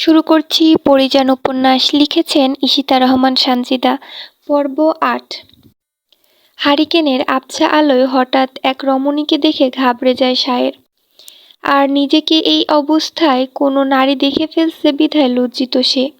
শুরু করছি পরিযান উপন্যাস লিখেছেন ঈশিতা রহমান সানজিদা, পর্ব আট। হারিকেনের আবছা আলোয় হঠাৎ এক রমণীকে দেখে ঘাবড়ে যায় শায়ের। আর নিজেকে এই অবস্থায় কোনো নারী দেখে ফেলছে বিধায় লজ্জিত সে।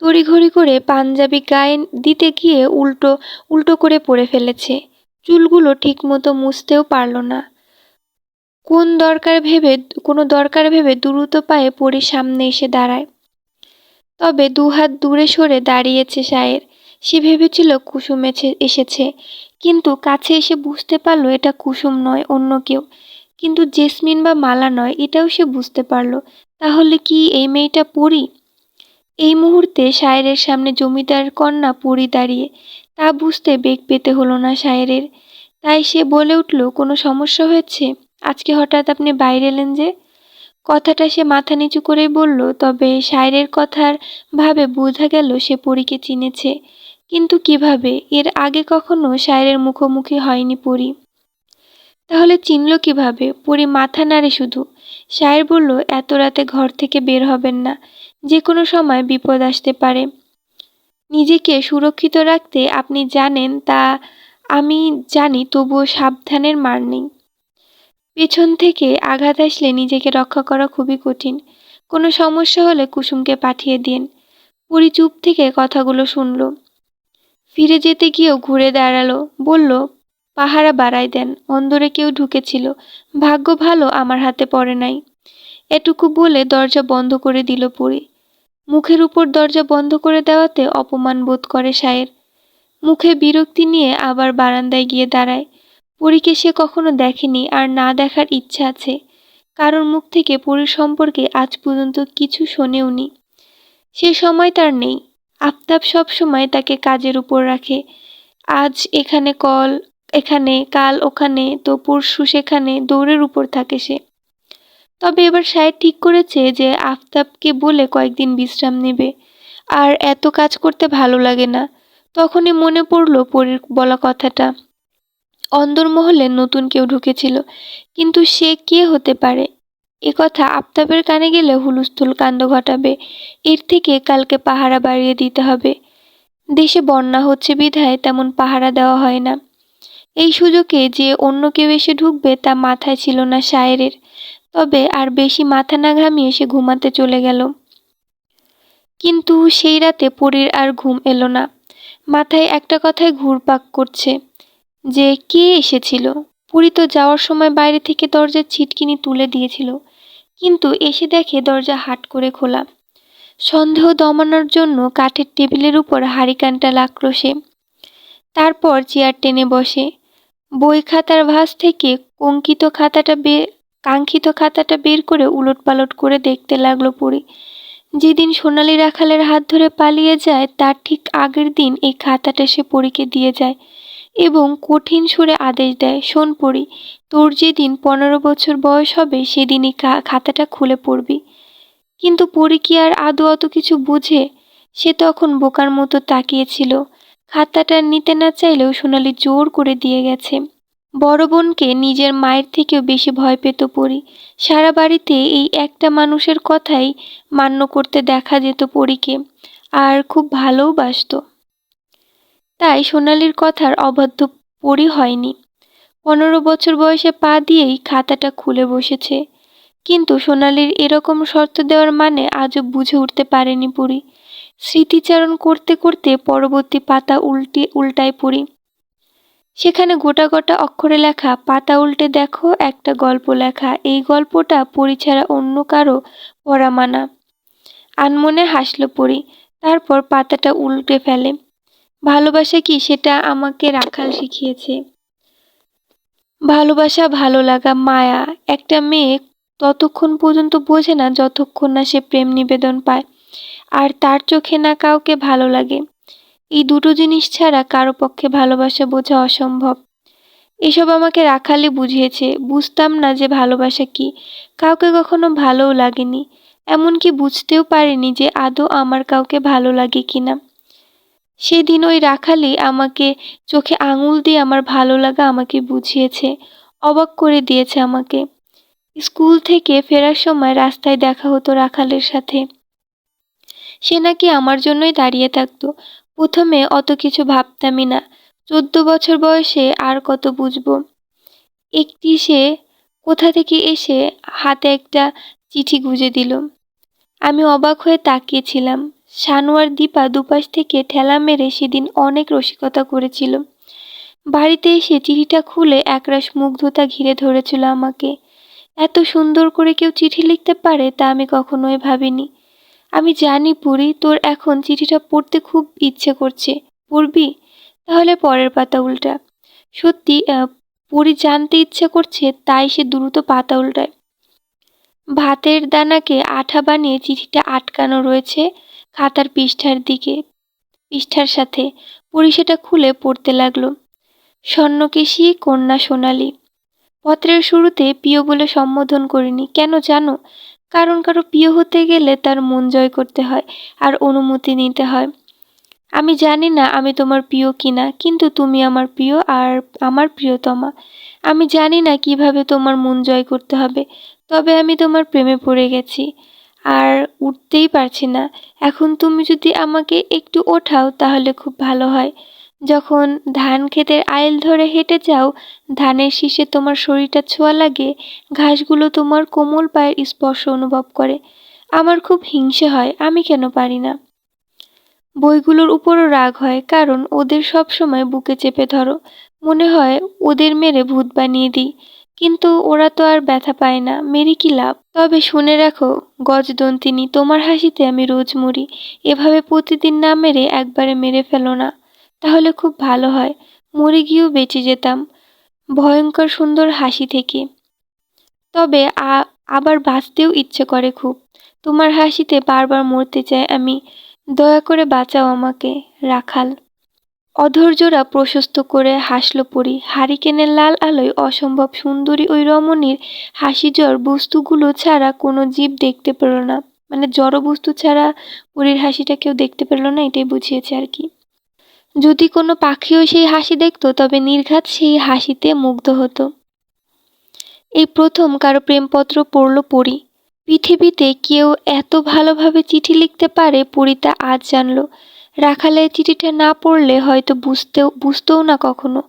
তড়িঘড়ি করে পাঞ্জাবি গায়ে দিতে গিয়ে উল্টো উল্টো করে পড়ে ফেলেছে। চুলগুলো ঠিকমতো মুছতেও পারল না। কোন দরকার ভেবে, কোনো দরকার ভেবে দ্রুত পায়ে পরি সামনে এসে দাঁড়ায়। তবে দুহাত দূরে সরে দাঁড়িয়েছে সায়ের সে ভেবেছিল কুসুম এসেছে। কিন্তু কাছে এসে বুঝতে পারল এটা কুসুম নয়, অন্য কেউ। কিন্তু জেসমিন বা মালা নয়, এটাও সে বুঝতে পারল। তাহলে কি এই মেয়েটা পরি? এই মুহূর্তে শায়েরের সামনে জমিদার কন্যা পরি দাঁড়িয়ে। তা বুঝতে বেগ পেতে হলো না শায়েরের। তাই সে বলে উঠল, কোনো সমস্যা হয়েছে? আজকে হঠাৎ আপনি বাইরে এলেন যে? কথাটা সে মাথা নিচু করে বলল, তবে শায়েরের কথার ভাবে বোঝা গেল সে পরীকে চিনেছে। কিন্তু কীভাবে? এর আগে কখনো শায়েরের মুখোমুখি হয়নি পরি। তাহলে চিনল কীভাবে? পরি মাথা নাড়ে শুধু। শায়ের বলল, এত রাতে ঘর থেকে বের হবেন না। যে কোনো সময় বিপদ আসতে পারে। নিজেকে সুরক্ষিত রাখতে আপনি জানেন তা আমি জানি, তবুও সাবধানের মার নেই। পেছন থেকে আঘাত আসলে নিজেকে রক্ষা করা খুবই কঠিন। কোনো সমস্যা হলে কুসুমকে পাঠিয়ে দিন। পুরী চুপ থেকে কথাগুলো শুনল। ফিরে যেতে গিয়েও ঘুরে দাঁড়াল। বলল, পাহারা বাড়াই দেন, অন্দরে কেউ ঢুকেছিল। ভাগ্য ভালো, আমার হাতে পড়ে নাই। এটুকু বলে দরজা বন্ধ করে দিল পুরী। মুখের উপর দরজা বন্ধ করে দেওয়াতে অপমান বোধ করে সায়ের মুখে বিরক্তি নিয়ে আবার বারান্দায় গিয়ে দাঁড়ায়। পরীকে সে কখনো দেখেনি আর না দেখার ইচ্ছা আছে। কারোর মুখ থেকে পরীর সম্পর্কে আজ পর্যন্ত কিছু শোনেওনি সে সময় তার নেই। আফতাব সব সময় তাকে কাজের উপর রাখে। আজ এখানে কল, এখানে, কাল ওখানে তো পরশু সেখানে, দৌড়ের উপর থাকে সে। তবে এবার সাহেব ঠিক করেছে যে আফতাবকে বলে কয়েকদিন বিশ্রাম নেবে। আর এত কাজ করতে ভালো লাগে না। তখনই মনে পড়ল পরীর বলা কথাটা। অন্দরমহলে নতুন কেউ ঢুকেছিল। কিন্তু সে কে হতে পারে? এ কথা আফতাবের কানে গেলে হুলুস্থুল কাণ্ড ঘটাবে। এর থেকে কালকে পাহারা বাড়িয়ে দিতে হবে। দেশে বন্যা হচ্ছে বিধায় তেমন পাহারা দেওয়া হয় না। এই সুযোগে যে অন্য কেউ এসে ঢুকবে তা মাথায় ছিল না শায়েরের। তবে আর বেশি মাথা না ঘামিয়ে সে ঘুমাতে চলে গেল। কিন্তু সেই রাতে পরীর আর ঘুম এলো না। মাথায় একটা কথায় ঘুরপাক করছে। যে কে এসেছিল? পুরী তো যাওয়ার সময় বাইরে থেকে দরজার ছিটকিনি তুলে দিয়েছিল। কিন্তু এসে দেখে দরজা হাট করে খোলা। সন্দেহ দমানোর জন্য কাঠের টেবিলের উপর হারিকানটা লাগল সে তারপর চেয়ার টেনে বসে। বই খাতার ভাস থেকে কঙ্কিত খাতাটা বের, কাঙ্ক্ষিত খাতাটা বের করে উলট পালট করে দেখতে লাগল পুরী। যেদিন সোনালি রাখালের হাত ধরে পালিয়ে যায়, তার ঠিক আগের দিন এই খাতাটা সে পরীকে দিয়ে যায়। এবং কঠিন সুরে আদেশ দেয়, শোন পড়ি তোর যেদিন পনেরো বছর বয়স হবে, সেদিনই খাতাটা খুলে পড়বি। কিন্তু পড়ি কি আর আদৌ অত কিছু বুঝে? সে তখন বোকার মতো তাকিয়েছিল। খাতাটা নিতে না চাইলেও সোনালি জোর করে দিয়ে গেছে। বড় বোনকে নিজের মায়ের থেকেও বেশি ভয় পেত পড়ি সারা বাড়িতে এই একটা মানুষের কথাই মান্য করতে দেখা যেত পরীকে। আর খুব ভালোও বাসত। তাই সোনালির কথার অবাধ্য পরি হয়নি। পনেরো বছর বয়সে পা দিয়েই খাতাটা খুলে বসেছে। কিন্তু সোনালির এরকম শর্ত দেওয়ার মানে আজও বুঝে উঠতে পারেনি পুরী। স্মৃতিচারণ করতে করতে পরবর্তী পাতা উল্টে উল্টায় পড়ি সেখানে গোটা গোটা অক্ষরে লেখা, পাতা উল্টে দেখো, একটা গল্প লেখা। এই গল্পটা পড়ি ছাড়া অন্য কারও পড়া মানা। আনমনে হাসলো পড়ি তারপর পাতাটা উল্টে ফেলে। ভালোবাসা কি সেটা আমাকে রাখাল শিখিয়েছে। ভালোবাসা ভালো লাগা মায়া। একটা মেয়ে ততক্ষণ পর্যন্ত বোঝে না যতক্ষণ না সে প্রেম নিবেদন পায়। আর তার চোখে না কাউকে ভালো লাগে। এই দুটো জিনিস ছাড়া কারও পক্ষে ভালোবাসা বোঝা অসম্ভব। এসব আমাকে রাখালে বুঝিয়েছে। বুঝতাম না যে ভালোবাসা কি। কাউকে কখনো ভালোও লাগেনি। এমনকি বুঝতেও পারিনি যে আদৌ আমার কাউকে ভালো লাগে কিনা। সেদিন ওই রাখালি আমাকে চোখে আঙুল দিয়ে আমার ভালো লাগা আমাকে বুঝিয়েছে, অবাক করে দিয়েছে আমাকে। স্কুল থেকে ফেরার সময় রাস্তায় দেখা হতো রাখালের সাথে। সে নাকি আমার জন্যই দাঁড়িয়ে থাকতো। প্রথমে অত কিছু ভাবতামই না। চোদ্দ বছর বয়সে আর কত বুঝব? একটি সে কোথা থেকে এসে হাতে একটা চিঠি গুঁজে দিল। আমি অবাক হয়ে তাকিয়েছিলাম সানোয়ার দীপা দুপাশ থেকে ঠেলা মেরে সেদিন অনেক রসিকতা করেছিল। বাড়িতে এসে চিঠিটা খুলে একরাশ মুগ্ধতা ঘিরে ধরেছিল আমাকে। এত সুন্দর করে কেউ চিঠি লিখতে পারে তা আমি কখনোই ভাবিনি। আমি জানি পুরি, তোর এখন চিঠিটা পড়তে খুব ইচ্ছে করছে। পড়বি? তাহলে পরের পাতা উল্টা। সত্যি পুরি জানতে ইচ্ছে করছে, তাই সে দ্রুত পাতা উল্টায়। ভাতের দানাকে আঠা বানিয়ে চিঠিটা আটকানো রয়েছে। খাতার পৃষ্ঠার দিকে, পৃষ্ঠার সাথে পুরি সেটা খুলে পড়তে লাগল। স্বর্ণকেশী, কন্যা সোনালি, পত্রের শুরুতে প্রিয় বলে সম্বোধন করিনি। কেন জানো? কারণ কারও প্রিয় হতে গেলে তার মন জয় করতে হয় আর অনুমতি নিতে হয়। আমি জানি না আমি তোমার প্রিয় কিনা, কিন্তু তুমি আমার প্রিয় আর আমার প্রিয়তমা। আমি জানি না কীভাবে তোমার মন জয় করতে হবে, তবে আমি তোমার প্রেমে পড়ে গেছি। আর উঠতেই পারছি না। এখন তুমি যদি আমাকে একটু ওঠাও তাহলে খুব ভালো হয়। যখন ধান ক্ষেতের আইল ধরে হেঁটে যাও, ধানের শীষে তোমার শরীরটা ছোঁয়া লাগে, ঘাসগুলো তোমার কোমল পায়ের স্পর্শ অনুভব করে। আমার খুব হিংসে হয়, আমি কেন পারি না? বইগুলোর উপরও রাগ হয়, কারণ ওদের সব সময় বুকে চেপে ধরো। মনে হয় ওদের মেরে ভূত বানিয়ে দিই। কিন্তু ওরা তো আর ব্যথা পায় না। মেরে কি লাভ? তবে শুনে রাখো, গজদন্তিনী, তোমার হাসিতে আমি রোজ মরি। এভাবে প্রতিদিন না মেরে একবারে মেরে ফেলো না। তাহলে খুব ভালো হয়। মরে গিয়েও বেঁচে যেতাম। ভয়ঙ্কর সুন্দর হাসি থেকে। তবে আবার বাঁচতেও ইচ্ছে করে খুব। তোমার হাসিতে বারবার মরতে চাই আমি। দয়া করে বাঁচাও আমাকে, রাখাল। অধৈর্যরা প্রশস্ত করে হাসল পরি। হারিকেনের লাল আলোয় অসম্ভব সুন্দরী ওই রমণীর হাসিজ্বর বস্তুগুলো ছাড়া কোনো জীব দেখতে পেল না। মানে জড় বস্তু ছাড়া পরীর হাসিটা কেউ দেখতে পেল না, এটাই বুঝিয়েছে আর কি। যদি কোনো পাখিও সেই হাসি দেখত, তবে নির্ঘাত সেই হাসিতে মুগ্ধ হতো। এই প্রথম কারও প্রেমপত্র পড়ল পড়ি পৃথিবীতে কেউ এত ভালোভাবে চিঠি লিখতে পারে পড়ি তা আজ জানলো। রাখালের চিঠিটা না পড়লে হয়তো বুঝতেও বুঝতেও না কখনো।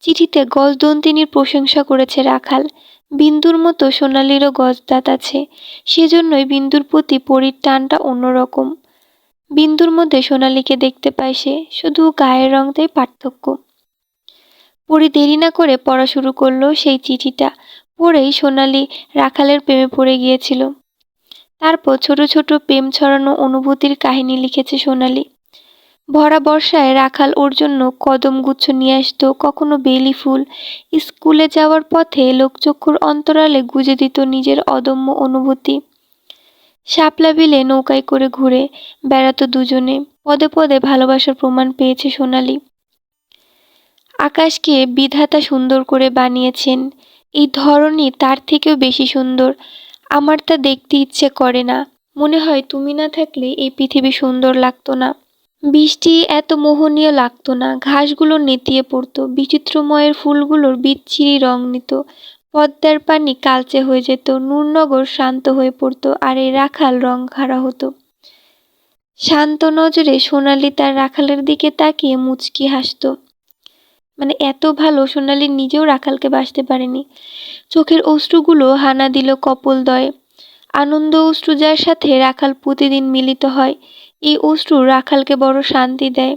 চিঠিতে গজদন্তিনীর প্রশংসা করেছে রাখাল। বিন্দুর মতো সোনালিরও গজদাত আছে। সেজন্যই বিন্দুর প্রতি পরীর টানটা অন্যরকম। বিন্দুর মধ্যে সোনালিকে দেখতে পায় সে, শুধু গায়ের রংটাই পার্থক্য। পরি দেরি না করে পড়া শুরু করল সেই চিঠিটা। পড়েই সোনালি রাখালের প্রেমে পড়ে গিয়েছিল। তারপর ছোট ছোট প্রেম ছড়ানো অনুভূতির কাহিনী লিখেছে সোনালি। ভরা বর্ষায় রাখাল ওর জন্য কদমগুচ্ছ নিয়ে আসতো, কখনো বেলি ফুল। স্কুলে যাওয়ার পথে লোকচক্ষুর অন্তরালে গুজে দিত নিজের অদম্য অনুভূতি। শাপলা বিলে নৌকায় করে ঘুরে বেড়াতো দুজনে। পদে পদে ভালোবাসার প্রমাণ পেয়েছে সোনালি। আকাশকে বিধাতা সুন্দর করে বানিয়েছেন। এই ধরনই তার থেকেও বেশি সুন্দর। আমার তা দেখতে ইচ্ছে করে না। মনে হয় তুমি না থাকলে এই পৃথিবী সুন্দর লাগতো না। বৃষ্টি এত মোহনীয় লাগতো না। ঘাসগুলো নেতিয়ে পড়তো। বিচিত্রময়ের ফুলগুলোর বিচ্ছিরি রং নিত। পদ্মার পানি কালচে হয়ে যেত। নূরনগর শান্ত হয়ে পড়তো আর এই রাখাল রং খাড়া হতো। শান্ত নজরে সোনালি তার রাখালের দিকে তাকিয়ে মুচকি হাসত। মানে এত ভালো সোনালি নিজেও রাখালকে বাসতে পারেনি। চোখের অশ্রুগুলো হানা দিল কপলদয়ে আনন্দ অশ্রু যার সাথে রাখাল প্রতিদিন মিলিত হয়। এই অশ্রু রাখালকে বড় শান্তি দেয়।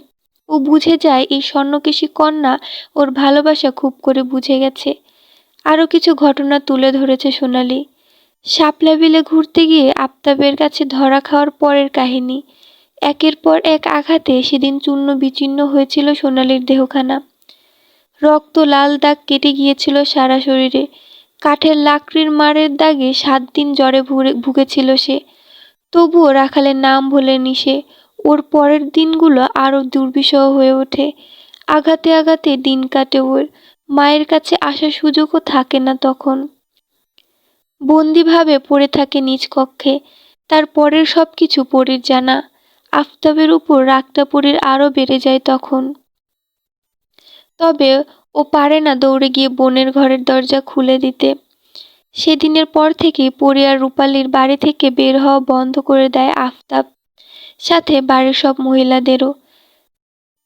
ও বুঝে যায় এই স্বর্ণকেশী কন্যা ওর ভালোবাসা খুব করে বুঝে গেছে। আরও কিছু ঘটনা তুলে ধরেছে সোনালি। শাপলা বিলে ঘুরতে গিয়ে আফতাবের কাছে ধরা খাওয়ার পরের কাহিনী। একের পর এক আঘাতে সেদিন চূর্ণ বিচ্ছিন্ন হয়েছিল সোনালির দেহখানা। রক্ত লাল দাগ কেটে গিয়েছিল সারা শরীরে। কাঠের লাকড়ির মারের দাগে সাত দিন জ্বরে ভুগেছিল সে। তবুও রাখালের নাম ভোলেনি সে। ওর পরের দিনগুলো আরও দুর্বিষহ হয়ে ওঠে। আঘাতে আঘাতে দিন কাটে ওর। মায়ের কাছে আসার সুযোগও থাকে না তখন। বন্দিভাবে পড়ে থাকে নিজ কক্ষে। তার পরের সব কিছু পরীর জানা। আফতাবের উপর রাগটা পরীর আরও বেড়ে যায় তখন। তবে ও পারে না দৌড়ে গিয়ে বোনের ঘরের দরজা খুলে দিতে। সেদিনের পর থেকেই পরিয়ার রূপালীর বাড়ি থেকে বের হওয়া বন্ধ করে দেয় আফতাব, সাথে বাড়ির সব মহিলাদেরও।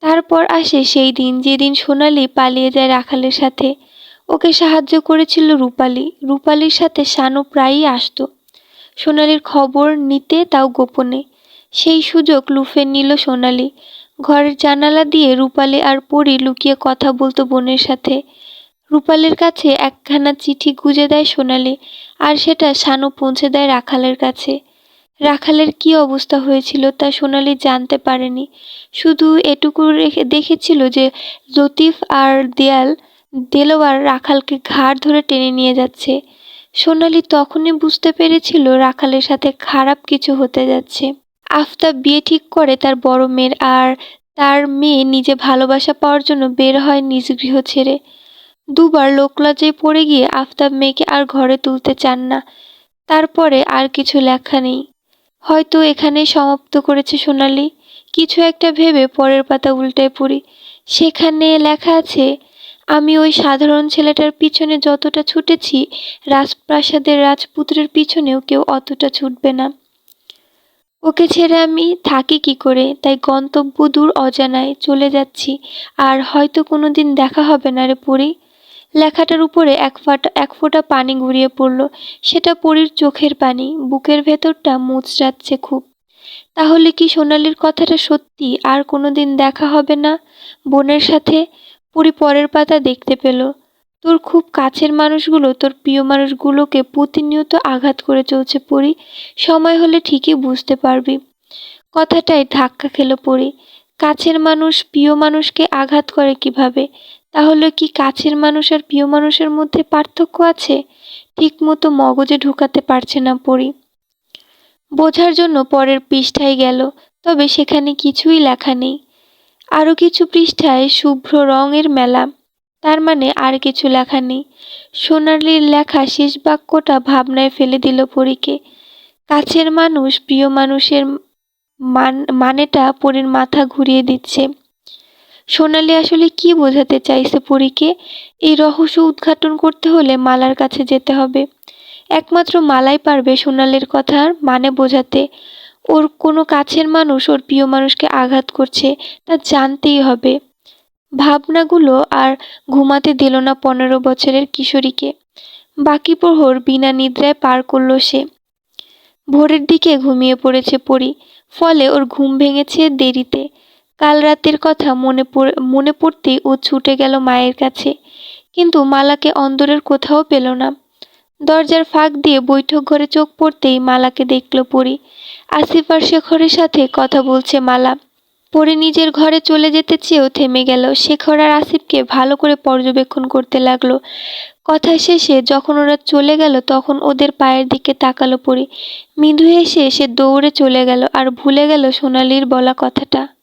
তারপর আসে সেই দিন, যেদিন সোনালি পালিয়ে যায় রাখালের সাথে। ওকে সাহায্য করেছিল রূপালি। রূপালির সাথে শানু প্রায়ই আসতো। সোনালির খবর নিতে তাও গোপনে। সেই সুযোগ লুফে নিল সোনালি। ঘরের জানালা দিয়ে রূপালি আর পরি লুকিয়ে কথা বলতো বোনের সাথে। রূপালির কাছে একখানা চিঠি গুজে দেয় সোনালি, আর সেটা শানু পৌঁছে দেয় রাখালের কাছে। রাখালের কি অবস্থা হয়েছিল তা সোনালি জানতে পারেনি। শুধু এটুকু দেখেছিল যে লতিফ আর দেয়াল, দেলোয়ার রাখালকে ঘাড় ধরে টেনে নিয়ে যাচ্ছে। সোনালি তখনই বুঝতে পেরেছিল রাখালের সাথে খারাপ কিছু হতে যাচ্ছে। আফতাব বিয়ে ঠিক করে তার বড় মেয়ের, আর তার মেয়ে নিজে ভালোবাসা পাওয়ার জন্য বের হয় নিজ গৃহ ছেড়ে। দুবার লোকলজ্জায় পড়ে গিয়ে আফতাব মেয়েকে আর ঘরে তুলতে চান না, তারপরে আর কিছু লেখা নেই। হয়তো এখানেই সমাপ্ত করেছে সোনালি। কিছু একটা ভেবে পরের পাতা উল্টায় পড়ি। সেখানে লেখা আছে, আমি ওই সাধারণ ছেলেটার পিছনে যতটা ছুটেছি, রাজপ্রাসাদের রাজপুত্রের পিছনেও কেউ অতটা ছুটবে না। ওকে ছেড়ে আমি থাকি কি করে? তাই গন্তব্য দূর অজানায় চলে যাচ্ছি। আর হয়তো কোনো দিন দেখা হবে না রে পড়ি লেখাটার উপরে এক ফাটা এক ফোঁটা পানি গড়িয়ে পড়ল। সেটা পরীর চোখের পানি। বুকের ভেতরটা মুচড়াচ্ছে খুব। তাহলে কি সোনালির কথাটা সত্যি? আর কোনো দিন দেখা হবে না? বোনের সাথে পরি পরের পাতা দেখতে পেল। তোর খুব কাছের মানুষগুলো, তোর প্রিয় মানুষগুলোকে প্রতিনিয়ত আঘাত করে চলছে পরি। সময় হলে ঠিকই বুঝতে পারবি। কথাটাই ধাক্কা খেলো পরি। কাছের মানুষ, প্রিয় মানুষকে আঘাত করে কীভাবে? তাহলে কি কাছের মানুষ আর প্রিয় মানুষের মধ্যে পার্থক্য আছে? ঠিকমতো মগজে ঢুকাতে পারছে না পরি। বোঝার জন্য পরের পৃষ্ঠায় গেল, তবে সেখানে কিছুই লেখা নেই। আরও কিছু পৃষ্ঠায় শুভ্র রঙের মেলা, তার মানে আর কিছু লেখা নেই। সোনালির লেখা শেষ বাক্যটা ভাবনায় ফেলে দিল পরীকে। কাছের মানুষ প্রিয় মানুষের মান, মানেটা পরীর মাথা ঘুরিয়ে দিচ্ছে। সোনালি আসলে কি বোঝাতে চাইছে পরীকে? এই রহস্য উদ্ঘাটন করতে হলে মালার কাছে যেতে হবে। একমাত্র মালাই পারবে সোনালির কথার মানে বোঝাতে। ওর কোনো কাছের মানুষ ওর প্রিয় মানুষকে আঘাত করছে, তা জানতেই হবে। ভাবনাগুলো আর ঘুমাতে দিল না পনেরো বছরের কিশোরীকে। বাকি প্রহর বিনা নিদ্রায় পার করল সে। ভোরের দিকে ঘুমিয়ে পড়েছে পরি, ফলে ওর ঘুম ভেঙেছে দেরিতে। কাল রাতের কথা মনে মনে পড়তেই ও ছুটে গেল মায়ের কাছে। কিন্তু মালাকে অন্দরের কোথাও পেল না। দরজার ফাঁক দিয়ে বৈঠক ঘরে চোখ পড়তেই মালাকে দেখল পরি। আসিফ আর শেখরের সাথে কথা বলছে মালা। পরে নিজের ঘরে চলে যেতে চেয়েও থেমে গেল। শেখর আর আসিফকে ভালো করে পর্যবেক্ষণ করতে লাগল। কথা শেষে যখন ওরা চলে গেল তখন ওদের পায়ের দিকে তাকালো পরি। মৃদু এসে সে দৌড়ে চলে গেল আর ভুলে গেল সোনালির বলা কথাটা।